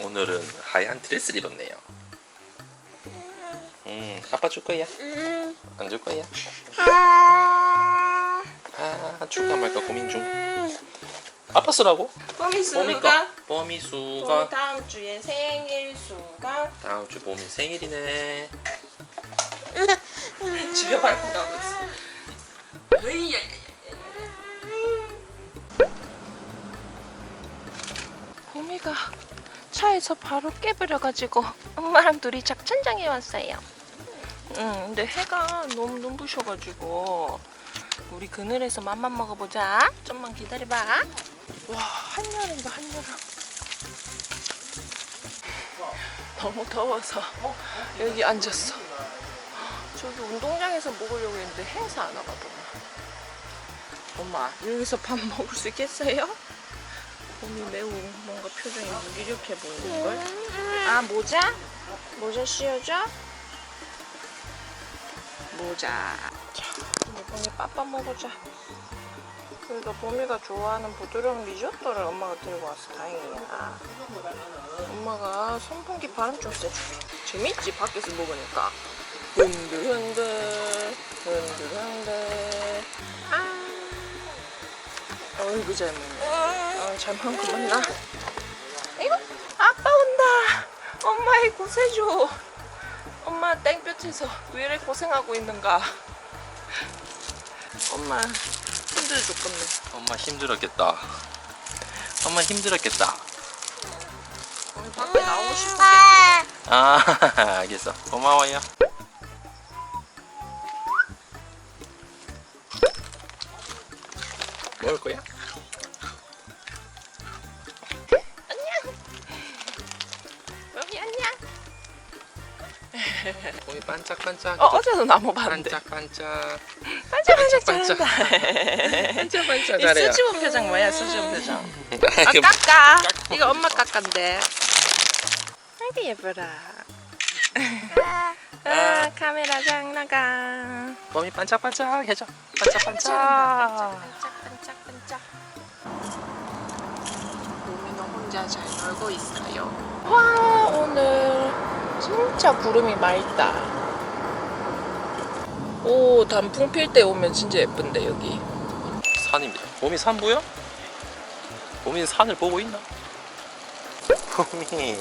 오늘은 하얀 드레스를 입었네요. 음, 아빠 줄 거야? 음. 안줄 거야? 아. 아, 줄까 말까 고민 중. 아빠 쓰라고? 뽀미수가? 뽀미 봄이수가 다음 주에 생일 수가 다음 주 봄이 생일이네. 집에 밟고 가고 있어. 으이야. 봄이가 차에서 바로 깨버려가지고 엄마랑 둘이 작천장에 왔어요. 응, 근데 해가 너무 눈부셔가지고 우리 그늘에서 맘만 먹어보자. 좀만 기다려봐. 와, 한여름이다 한여름. 너무 더워서 여기 앉았어. 저기 운동장에서 먹으려고 했는데 해서 안 와가지고. 엄마, 여기서 밥 먹을 수 있겠어요? 봄이 매우 뭔가 표정이 무기력해 보이는걸? 아, 모자? 모자 씌워줘? 모자. 자, 우리 봄이 빠빠 먹어자. 그러니까 봄이가 좋아하는 부드러운 리조또를 엄마가 들고 왔어. 다행이야. 엄마가 선풍기 바람 좀 쐬줄게. 재밌지? 밖에서 먹으니까. 흔들흔들, 흔들흔들. 아. 어이구, 잘 먹네. 아, 잘 먹으면 나. 이거, 아빠 온다. 엄마의 구세주. 엄마 땡볕에서 왜 이래 고생하고 있는가. 엄마 힘들어 죽겠네. 엄마 힘들었겠다. 엄마 힘들었겠다. 오늘 밖에 나오고 싶었겠지. 아, 알겠어. 고마워요. 먹을 거야? 몸이 반짝반짝. 어, 어제도 나무 봤는데. 반짝반짝. 반짝반짝 반짝. 잘한다. 반짝반짝 이 잘해요. 수줍은 표정 뭐야, 수줍은 표정. 아, 이게 깎아. 이거 엄마 깎아인데. 아이고, 예뻐라. 아, 카메라 장나가. 몸이 반짝반짝 해줘. 반짝반짝. 반짝반짝반짝. 루미는 혼자 잘 놀고 있어요. 와, 오늘 진짜 구름이 맑다. 오, 단풍 필 때 오면 진짜 예쁜데, 여기. 산입니다. 봄이 산 보여? 봄이 산을 보고 있나? 봄이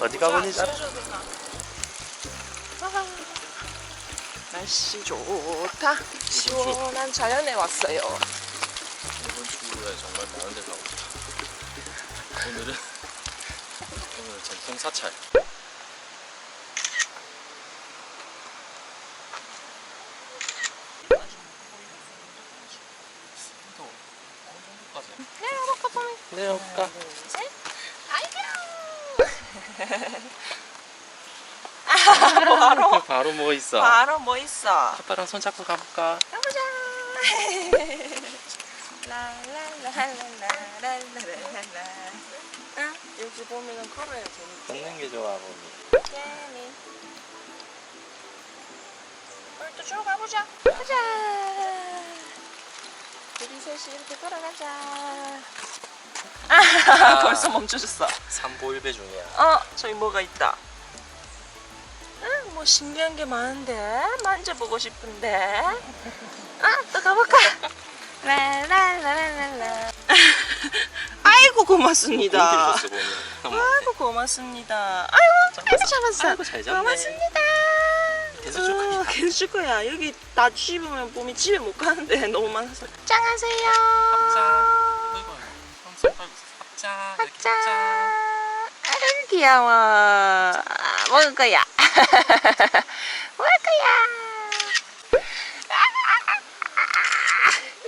어디 가보니 잘. 아, 날씨 좋다. 시원한 자연에 왔어요. 이번 주에 정말 많은 데가 오다. 오늘은 오늘 전통 사찰. 내려볼까. 내려올까? 셋. 아이고. 바로 바로 뭐 있어? 바로 뭐 있어? 아빠랑 손 잡고 가볼까? 가보자. 라라라라라라라라라. 아, 여기 보면은 걸어야 재밌지. 걷는 게 좋아 봄이. 괜히. 우리 또쭉 가보자. 가자. 우리 셋이 이렇게 걸어가자. 아, 벌써 멈춰졌어. 삼보일배 중이야. 어, 저기 뭐가 있다. 응, 뭐 신기한 게 많은데 만져보고 싶은데. 아, 또 가볼까? 라라라라라. 아이고 고맙습니다. 어디 줬어 봄이? 아이고 고맙습니다. 아이고, 아이고 잡았어. 아이고 잘 잡네. 고맙습니다. 계속 줄 거야. 어, 계속 줄 거야. 여기 다 씹으면 봄이 집에 못 가는데 너무 많아서. 짱하세요. 합장. 아이고 손 팔고 합장. 이렇게 짠. 합장. 아이고 귀여워. 아, 먹을 거야. 먹을 거야.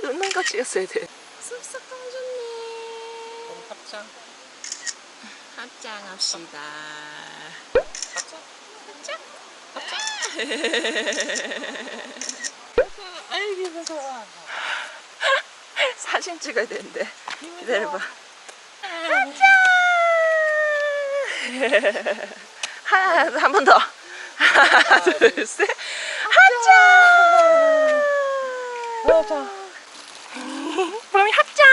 웃는 거 찍었어야 돼. 쑥쑥 공주님. 봄 합장. 합장합시다. 아이고 무서워. 사진 찍어야 되는데. 기다려봐. 합장. 하나 한 번 더. 하나 둘 셋. 합장. 합장. 그럼 합장.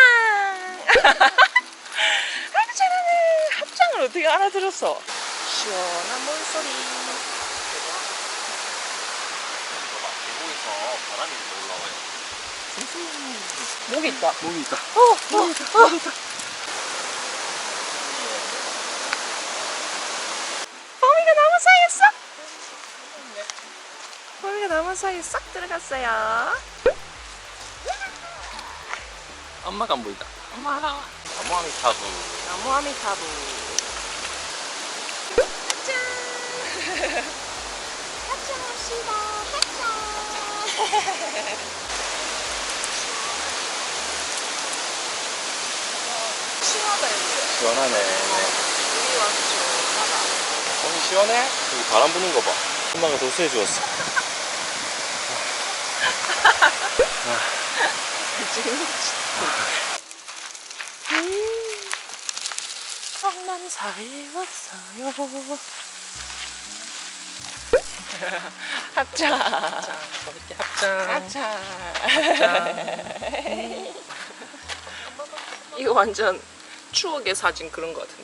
합장을 어떻게 알아들었어? 시원한 물소리. 계곡에서 바람이 올라와요. 목이 있다. 목이 있다. 어, 어, 어. 범이가 나무 사이에 싹. 범이가 나무 사이에 싹 들어갔어요. 엄마가 안 보인다. 엄마, 나무함이 타고. 나무 아미타부. 짠. 하차 합시다. 하차. 여기. 시원하네. 여기 와서 시원하다. 몸이 시원해? 여기 바람 부는 거 봐. 엄마가 도수해 주었어. 지금 성난사에 왔어요. 합자. 이렇게 합장. 합자. 이거 완전 추억의 사진 그런 거 같은데.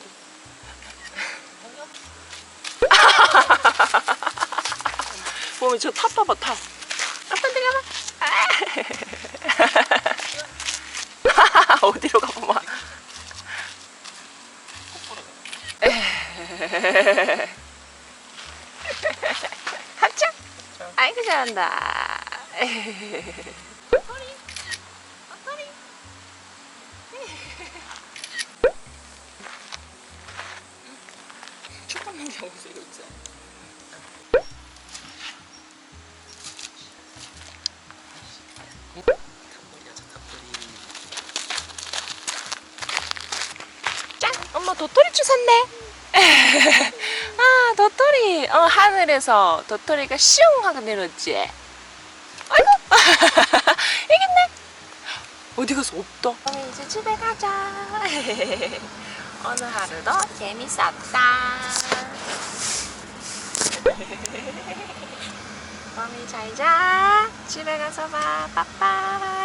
봄이 저탑 봐봐 탑. 아빠 내가 봐. 어디로 가봐봐. 한다. 짠! 엄마 도토리 주웠네. 아 도토리. 어 하늘에서 도토리가 슝 하고 내렸지. 아이고 이겼네. 어디 가서 없다. 그럼 이제 집에 가자. 오늘 하루도 재밌었다. 맘이 잘 자. 집에 가서 봐. 빠빠.